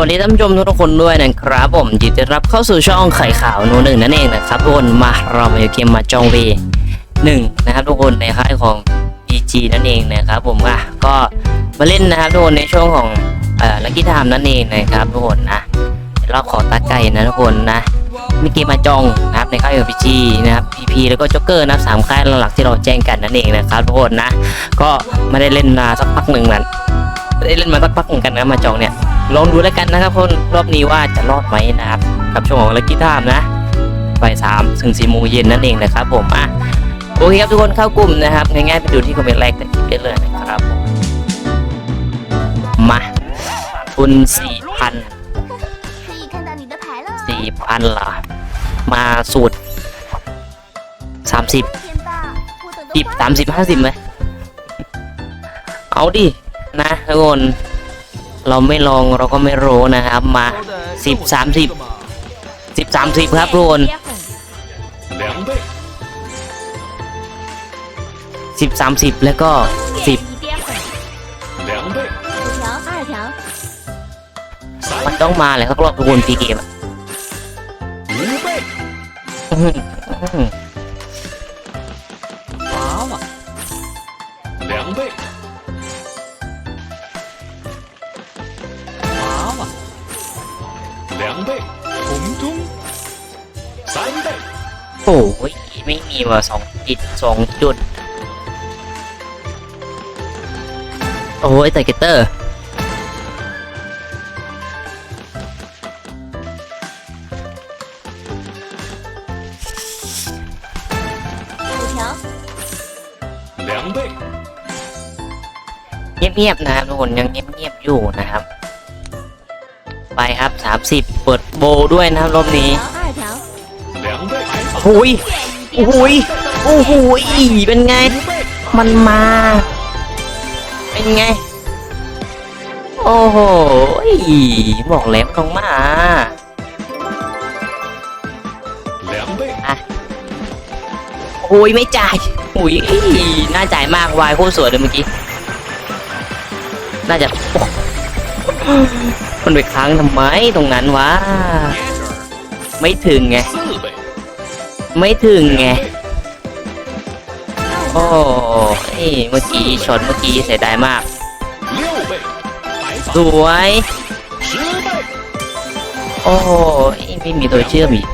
วัสดีท่านผู้ชมทุกคนด้วยนะครับผมยินดีต้อนรับเข้าสู่ช่องไข่ขาวโนหนึ่งนั่นเองนะครับทุกคนมาเรามาอยู่เกมมาจองเวหนึ่งนะครับทุกคนในค่ายของ PG นั่นเองนะครับผมอะก็มาเล่นนะครับทุกคนในช่วงของเอ่อลักกี้ไทม์นั่นเองนะครับทุกคนนะเรอบขอตาไก่นะทุกคนนะมีเกมมาจองนะครับในค่ายของ PG นะครับ PP แล้วก็จ็อกเกอร์นะครับสามค่ายหลักที่เราแจ้งกันนั่นเองนะครับทุกคนนะก็ไม่ได้เล่นมาสักพักหนึ่งนั้นไม่ได้เล่นมาสักพักหมือนกันนะมาจองเนี่ย ลองดูแล้วกันนะครับคนรอบนี้ว่าจะรอดไหมนะครับกับช่วงของลักกี้ท่ามนะบ่สามถึงสี่โมงเย็นนั่นเองนะครับผมอะโอเคครับทุกคนเข้ากลุ่มนะครับง่ายๆไปดูที่คอมเมนต์แรกแต่คลิปได้เลยนะครับมาทุนสี่พันสี่พันเหรอมาสูตรสามสิบสิบสามสิบห้าสิบไหมเอาดินะทุกคน เราไม่ลองเราก็ไม่รู้นะครับ มาสิบสามสิบสิบสามสิบครับทุกคนสิบสามสิบแล้วก็สิบมันต้องมาเลยครับรอบทุกคนพีเกมอะ โอ้ยไม่มีว่ะสองจิตสองจุด โอ้ยแต่เกตเตอร์เงียบๆนะครับทุกคนยังเงียบเงียบอยู่นะครับ ไปครับ 30 เปิดโบด้วยนะครับรอบนี้ โอ้ยโอ้ยโอ้โหเป็นไง มันมา เป็นไง โอ้โหบอกแล้วต้องมาโอ้ยไม่จ่ายโอ้ยน่าจ่ายมากวายโคตรสวยเลยเมื่อกี้ น่าจะ มันไปค้างทำไมตรงนั้นวะ ไม่ถึงไง ไม่ถึงไง โอ้ยเมื่อกี้ชนเมื่อกี้เสียดายมาก สวย โอ้ยไม่มีตัวเชื่อมอีก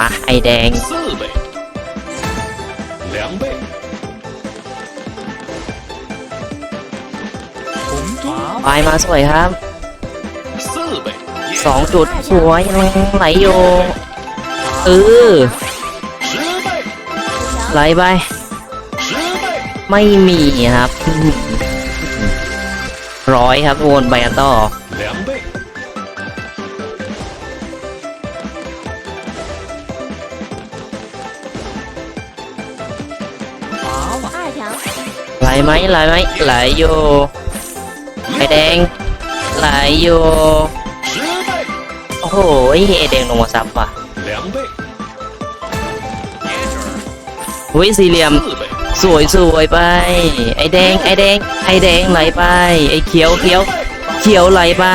มไอแดงไปมาสวยครับ สองจุดหวยไหลโยเออไหลไป ไม่มีครับร้อยครับวนไปตโตไหลไหมไหลไหมไหลโยไหลแดงไหลโย โอ้โหไอแดงลงมาซับว่ะ 两倍， หุยสี่เหลี่ยม 四倍， สวยสวยไป ไอแดง ไอแดง ไอแดงไหลไป ไอเขียวเขียว เขียวไหลไป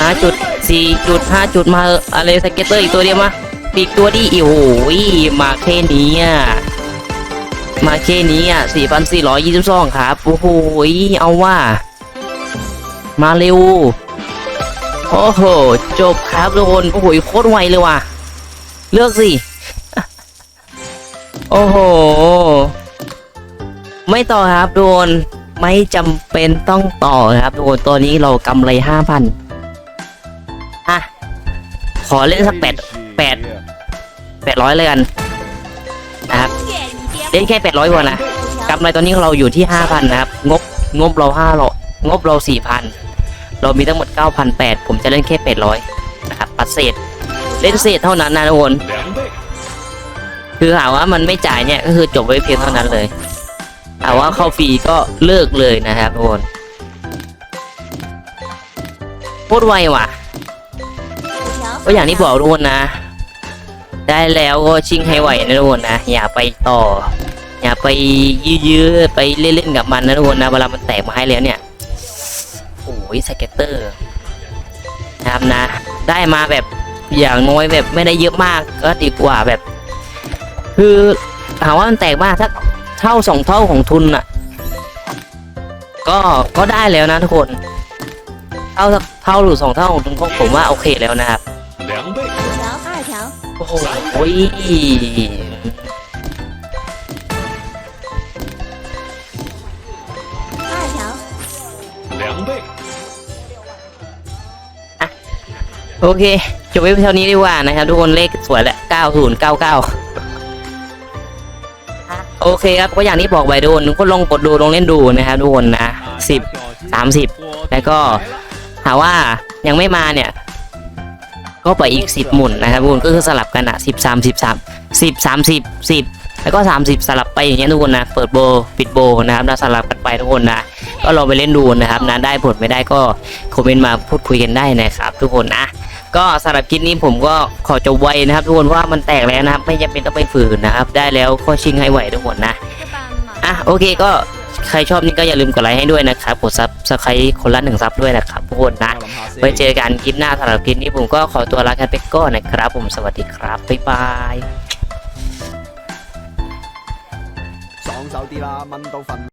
ห้าจุดสี่จุดห้าจุดมาเถอะอะไรสเก็ตเตอร์อีกตัวเดียวมาอีกตัวดิโอ้โหมาแค่นี้อ่ะ มาแค่นี้อ่ะสี่พันสี่ร้อยยี่สิบสองครับ โอ้โหเอาว่า มาเร็ว โอ้โห จบครับทุกคน โอ้โหโคตรไวเลยว่ะ เลือกสิ โอ้โห ไม่ต่อครับทุกคนไม่จำเป็นต้องต่อครับทุกคนตัวนี้เรากำไรห้าพันอะขอเล่นสักแปดแปดแปดร้อยเลยกันนะครับเล่นแค่แปดร้อยกว่านะกำไรตอนนี้เราอยู่ที่ห้าพันนะครับ งบงบเราห้าเรางบเราสี่พัน เรามีทั้งหมด 9,800 ผมจะเล่นแค่ 800 นะครับ ปัดเศษ เล่นเศษเท่านั้นนะทุกคน คือหาว่ามันไม่จ่ายเนี่ยก็คือจบไว้เพียงเท่านั้นเลยหาว่าเข้าฟรีก็เลิกเลยนะครับทุกคนโคตรไวว่ะ ก็อย่างที่บอกทุกคนนะ ได้แล้วก็ชิงให้ไหวนะทุกคนนะ อย่าไปต่อ อย่าไปยื้อไปเล่นๆกับมันนะทุกคนนะ เวลามันแตกมาให้แล้วเนี่ย ยสเก็ตเตอร์นะครับนะ ได้มาแบบอย่างน้อยแบบไม่ได้เยอะมากก็ดีกว่าแบบ คือถามว่ามันแตกมากถ้าเท่าสองเท่าของทุนอะก็ก็ได้แล้วนะทุกคน เท่าเท่าหรือสองเท่าของทุนของผมว่าโอเคแล้วนะครับโอ้โห อเค จบไว้เท่านี้ดีกว่านะครับ ทุกคนเลขสวยแหละ9099 โอเคครับก็อย่างที่บอกไปทุกคนทุกคนลองกดดูลองเล่นดูนะครับทุกคนนะ10 30 แล้วก็หาว่ายังไม่มาเนี่ย ก็ไปอีก 10 หมุนนะครับทุกคนก็คือสลับกันอะ10 30 3 10 30 10แล้วก็ 30 สลับไปอย่างเงี้ยทุกคนนะ เปิดโบ ปิดโบนะครับนะสลับกันไปทุกคนนะ ก็ลองไปเล่นดูนะครับนะ ได้ผลไม่ได้ก็คอมเมนต์มาพูดคุยกันได้นะครับ ทุกคนนะ ก็สำหรับคลิปนี้ผมก็ขอจะไว้นะครับ ทุกคนว่ามันแตกแล้วนะครับ ไม่จำเป็นต้องไปฝืนนะครับ ได้แล้วก็ชิงให้ไหวทุกคนนะอะโอเคก็ใครชอบนี่ก็อย่าลืมกดไลค์ให้ด้วยนะครับกดซับสไครต์คนละหนึ่งซับด้วยนะครับทุกคนนะไว้เจอกันคลิปหน้าสำหรับคลิปนี้ผมก็ขอตัวลากันไปก่อนนะครับ ผมสวัสดีครับบ๊ายบาย